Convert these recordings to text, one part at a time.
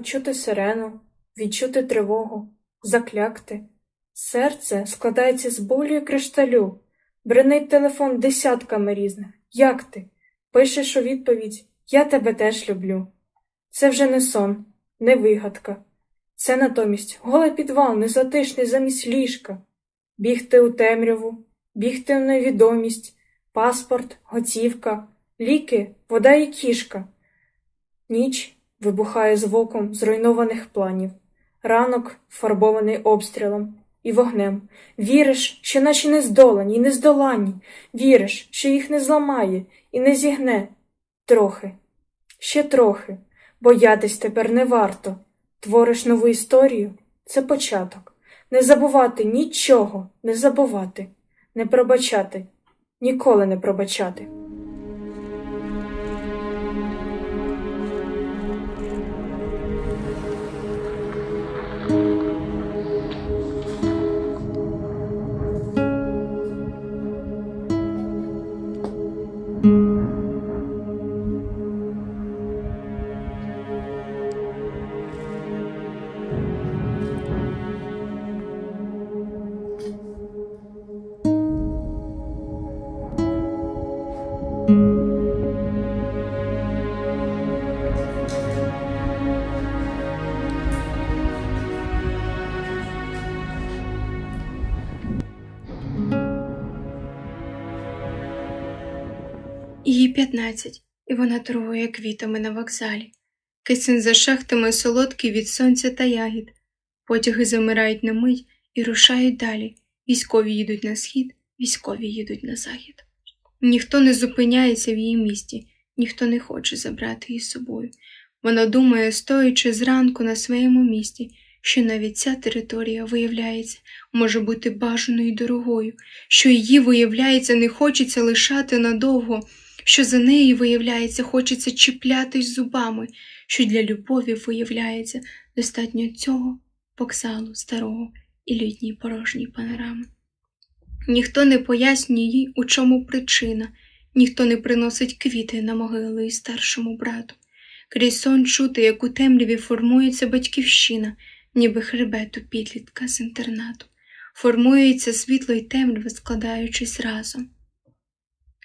почути сирену, відчути тривогу, заклякти. Серце складається з болю і кришталю, бренить телефон десятками різних. Як ти? Пишеш у відповідь Я тебе теж люблю. Це вже не сон, не вигадка. Це натомість голий підвал, незатишний замість ліжка. Бігти у темряву, бігти в невідомість, паспорт, готівка, ліки, вода і кішка. Ніч вибухає звуком зруйнованих планів, ранок фарбований обстрілом і вогнем. Віриш, що наші не здолані і не здолані, віриш, що їх не зламає і не зігне. Трохи, ще трохи, боятись тепер не варто. Твориш нову історію це початок. Не забувати нічого, не забувати, не пробачати, ніколи не пробачати. 15, і вона торгує квітами на вокзалі. Кисень за шахтами солодкий від сонця та ягід. Потяги замирають на мить і рушають далі. Військові їдуть на схід, військові їдуть на захід. Ніхто не зупиняється в її місті, ніхто не хоче забрати її з собою. Вона думає, стоячи зранку на своєму місці, що навіть ця територія, виявляється, може бути бажаною і дорогою, що її, виявляється, не хочеться лишати надовго, що за неї, виявляється, хочеться чіплятись зубами, що для любові, виявляється, достатньо цього вокзалу старого і літній порожній панорами. Ніхто не пояснює їй, у чому причина, ніхто не приносить квіти на могилу її старшому брату. Крізь сон чути, як у темряві формується батьківщина, ніби хребет у підлітка з інтернату. Формується світло й темрява, складаючись разом.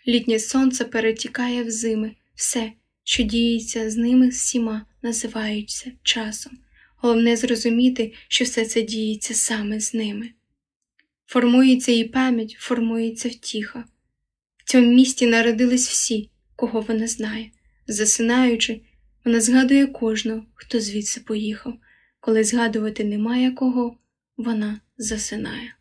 Літнє сонце перетікає в зими, все, що діється з ними всіма, називаються часом. Головне зрозуміти, що все це діється саме з ними. Формується і пам'ять, формується втіха. В цьому місті народились всі, кого вона знає. Засинаючи, вона згадує кожного, хто звідси поїхав. Коли згадувати немає кого, вона засинає.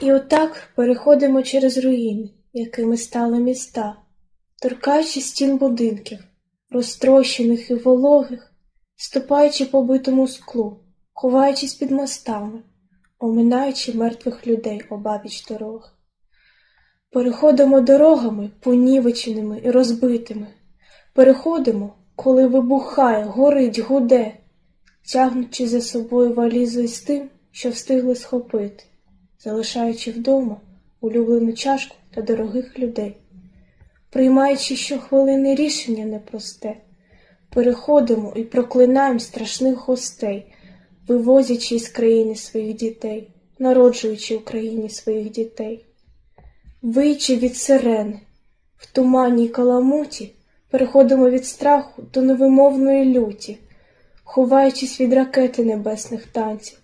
І отак переходимо через руїни, якими стали міста, торкаючи стін будинків, розтрощених і вологих, ступаючи по битому склу, ховаючись під мостами, оминаючи мертвих людей обабіч дорог. Переходимо дорогами понівеченими і розбитими, переходимо, коли вибухає, горить, гуде, тягнучи за собою валізу із тим, що встигли схопити залишаючи вдома улюблену чашку та дорогих людей, приймаючи щохвилини рішення непросте, переходимо і проклинаємо страшних гостей, вивозячи із країни своїх дітей, народжуючи в країні своїх дітей. Виючи від сирени, в тумані й каламуті, переходимо від страху до невимовної люті, ховаючись від ракети небесних танців,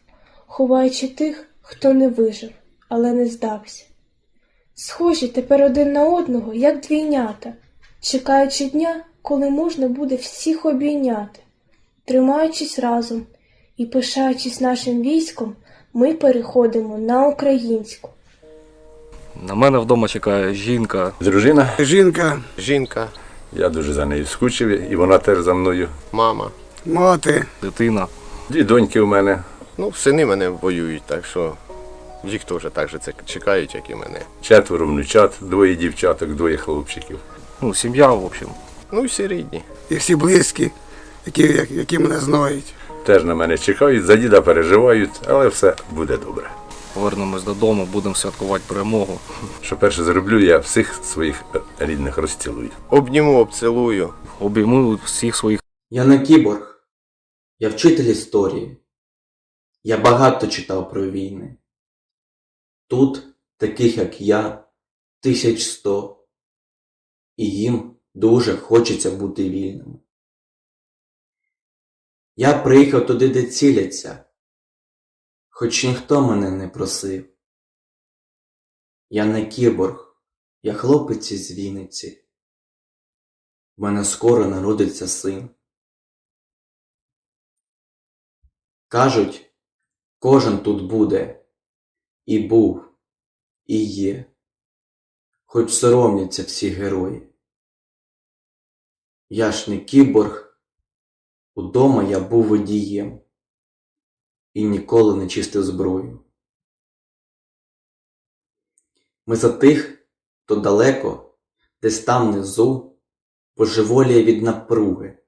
ховаючи тих, хто не вижив, але не здався. Схожі тепер один на одного, як двійнята, чекаючи дня, коли можна буде всіх обійняти. Тримаючись разом і пишаючись нашим військом, ми переходимо на українську. На мене вдома чекає жінка. Дружина, Жінка, жінка, я дуже за нею скучив, і вона теж за мною. мама. мати, Дитина. Дві доньки у мене, Ну, сини мене воюють, так що їх теж так же це чекають, як і мене. четверо внучат, двоє дівчаток, двоє хлопчиків. Ну, сім'я, в общем. Ну, і всі рідні. і всі близькі, які, які, мене знають. Теж на мене чекають, за діда переживають, але все буде добре. Повернемось додому, будемо святкувати перемогу. Що перше зроблю, я всіх своїх рідних розцілую. Обніму, обцілую. Обійму всіх своїх Я не кіборг, я вчитель історії. Я багато читав про війни. Тут таких, як я, тисяч сто, і їм дуже хочеться бути вільними. Я приїхав туди, де ціляться, хоч ніхто мене не просив. Я не кіборг, я хлопець із Вінниці. В мене скоро народиться син. Кажуть, кожен тут буде, і був, і є, хоч соромляться всі герої. Я ж не кіборг, удома я був водієм і ніколи не чистив зброю. Ми за тих, хто далеко, десь там внизу, божеволіє від напруги.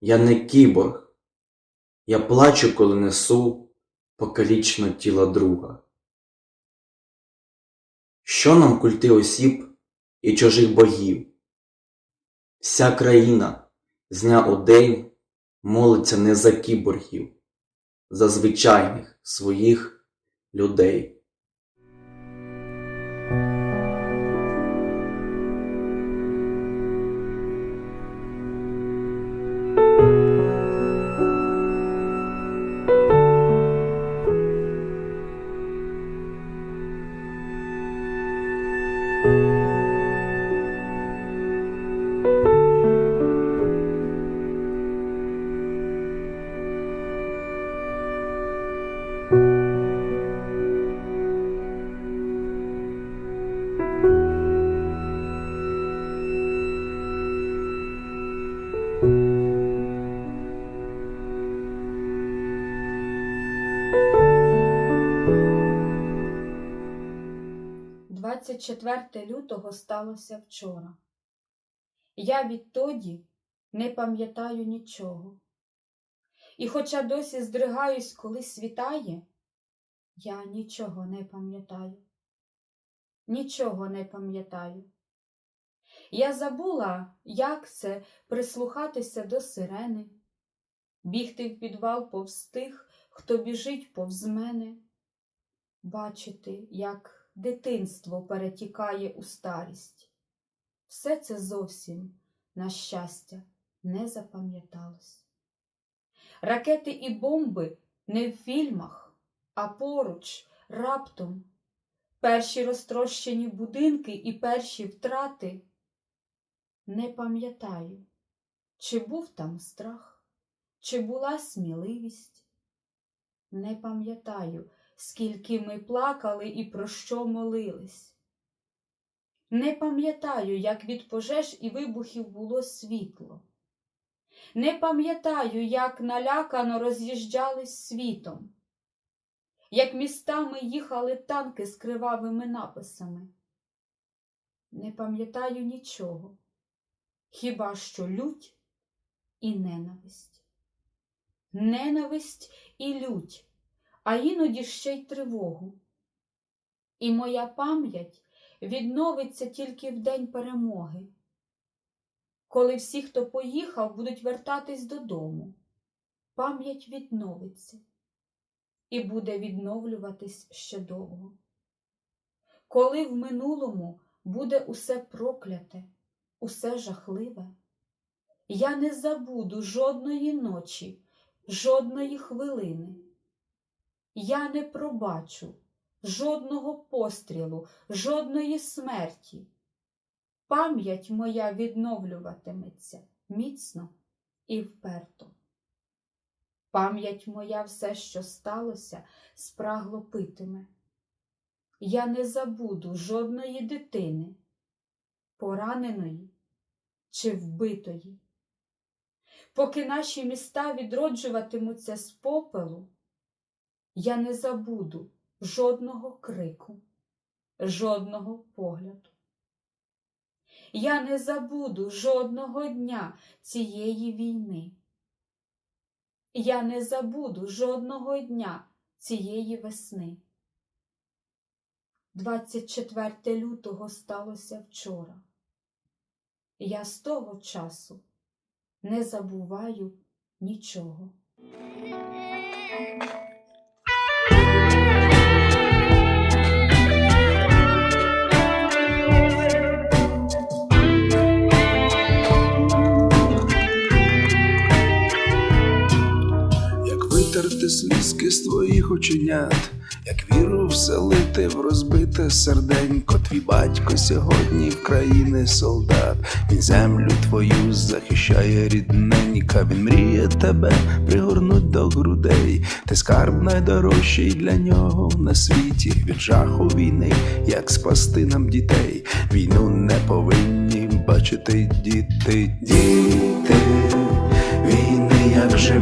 Я не кіборг, я плачу, коли несу покалічно тіло друга. Що нам культи осіб і чужих богів? Вся країна з дня у день молиться не за кіборгів, за звичайних своїх людей. – 24 лютого сталося вчора. Я відтоді не пам'ятаю нічого. І хоча досі здригаюсь, коли світає, я нічого не пам'ятаю. Нічого не пам'ятаю. Я забула, як це прислухатися до сирени, бігти в підвал повз тих, хто біжить повз мене, бачити, як дитинство перетікає у старість. Все це зовсім, на щастя, не запам'яталось. Ракети і бомби не в фільмах, а поруч, раптом, перші розтрощені будинки і перші втрати. Не пам'ятаю, чи був там страх, чи була сміливість. Не пам'ятаю, скільки ми плакали і про що молились. Не пам'ятаю, як від пожеж і вибухів було світло. Не пам'ятаю, як налякано роз'їжджались світом, як містами їхали танки з кривавими написами. Не пам'ятаю нічого, хіба що лють і ненависть. Ненависть і лють а іноді ще й тривогу. І моя пам'ять відновиться тільки в день перемоги, коли всі, хто поїхав, будуть вертатись додому. Пам'ять відновиться і буде відновлюватись ще довго. Коли в минулому буде усе прокляте, усе жахливе, я не забуду жодної ночі, жодної хвилини. Я не пробачу жодного пострілу, жодної смерті. Пам'ять моя відновлюватиметься міцно і вперто. Пам'ять моя все, що сталося, спрагло питиме. я не забуду жодної дитини, пораненої чи вбитої. Поки наші міста відроджуватимуться з попелу, я не забуду жодного крику, жодного погляду. Я не забуду жодного дня цієї війни. Я не забуду жодного дня цієї весни. 24 лютого сталося вчора. Я з того часу не забуваю нічого. Витерти слізки з твоїх оченят, як віру вселити в розбите серденько, твій батько сьогодні в країни солдат, він землю твою захищає рідненька, він мріє тебе пригорнуть до грудей, ти скарб найдорожчий для нього на світі, від жаху війни, як спасти нам дітей, війну не повинні бачити діти, діти. Війни, як же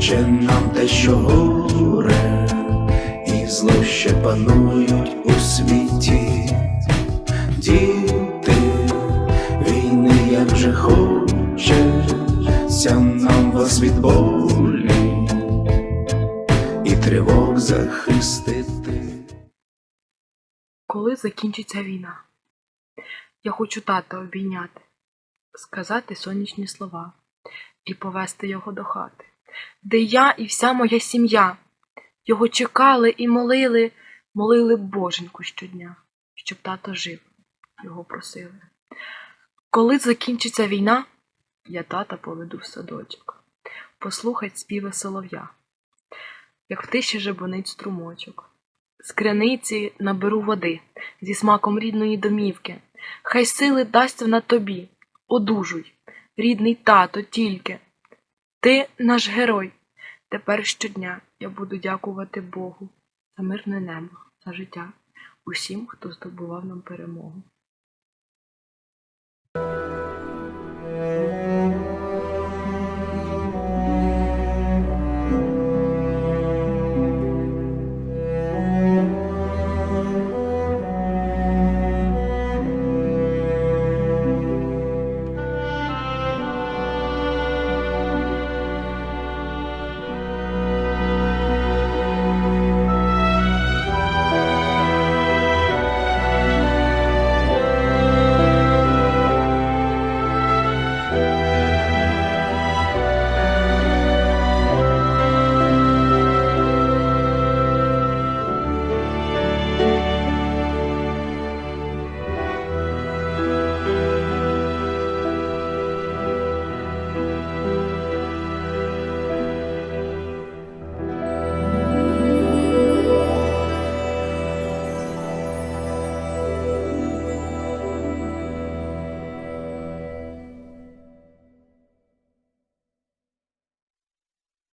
чи нам те, що горе, і зло ще панують у світі. Діти, війни, як же хочеться нам вас від болі і тривог захистити. Коли закінчиться війна? Я хочу тата обійняти, сказати сонячні слова і повести його до хати, де я і вся моя сім'я. Його чекали і молили, молили боженьку щодня, щоб тато жив, його просили. Коли закінчиться війна, я тата поведу в садочок, послухать співи солов'я, як в тиші жебонить струмочок. З криниці наберу води зі смаком рідної домівки. Хай сили дасть вона тобі, одужуй, рідний тато тільки. Ти наш герой. Тепер щодня я буду дякувати Богу за мирне небо, за життя, усім, хто здобував нам перемогу.